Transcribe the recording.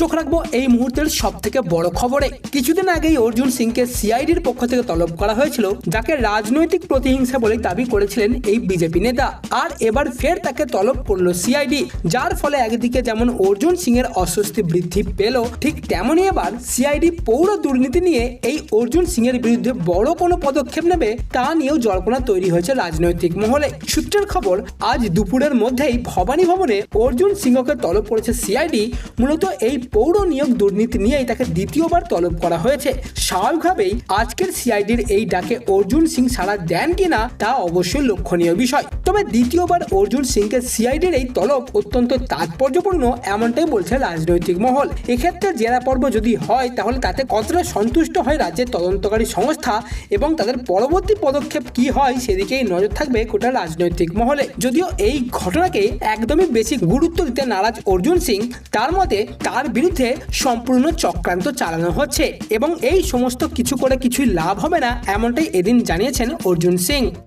চোখ রাখব এই মুহূর্তের সব থেকে বড় খবরে। কিছুদিন আগেই অর্জুন সিংকে সিআইডির পক্ষ থেকে তলব করা হয়েছিল, যাকে রাজনৈতিক প্রতিহিংসা বলে দাবি করেছিলেন এই বিজেপি নেতা। আর এবার ফের তাকে তলব করল সিআইডি, যার ফলে একদিকে যেমন অর্জুন সিং এর অস্বস্তি বৃদ্ধি পেল, ঠিক তেমনই এবার সিআইডি পৌর দুর্নীতি নিয়ে এই অর্জুন সিং এর বিরুদ্ধে বড় কোনো পদক্ষেপ নেবে তা নিয়েও জল্পনা তৈরি হয়েছে রাজনৈতিক মহলে। সূত্রের খবর, আজ দুপুরের মধ্যেই ভবানী ভবনে অর্জুন সিংহকে তলব করেছে সিআইডি। মূলত এই পৌর নিয়োগ দুর্নীতি নিয়েই তাকে দ্বিতীয়বার তলব করা হয়েছে। স্বাভাবিকভাবেই আজকের সিআইডির এই ডাকে অর্জুন সিং সাড়া দেন কিনা তা অবশ্যই লক্ষণীয় বিষয়। তবে দ্বিতীয়বার অর্জুন সিংকে সিআইডির এই তলব অত্যন্ত তাৎপর্যপূর্ণ এমনটাই বলছে রাজনৈতিক মহল। এক্ষেত্রে জেরা পর্ব যদি হয়, তাহলে তাতে কতটা সন্তুষ্ট হয় রাজ্যের তদন্তকারী সংস্থা এবং তাদের পরবর্তী পদক্ষেপ কি হয় সেদিকেই নজর থাকবে গোটা রাজনৈতিক মহলে। যদিও এই ঘটনাকে একদমই বেশি গুরুত্ব দিতে নারাজ অর্জুন সিং, তার মতে তার বিরুদ্ধে সম্পূর্ণ চক্রান্ত চালানো হচ্ছে এবং এই সমস্ত কিছু করে কিছুই লাভ হবে না, এমনটাই এদিন জানিয়েছেন অর্জুন সিং।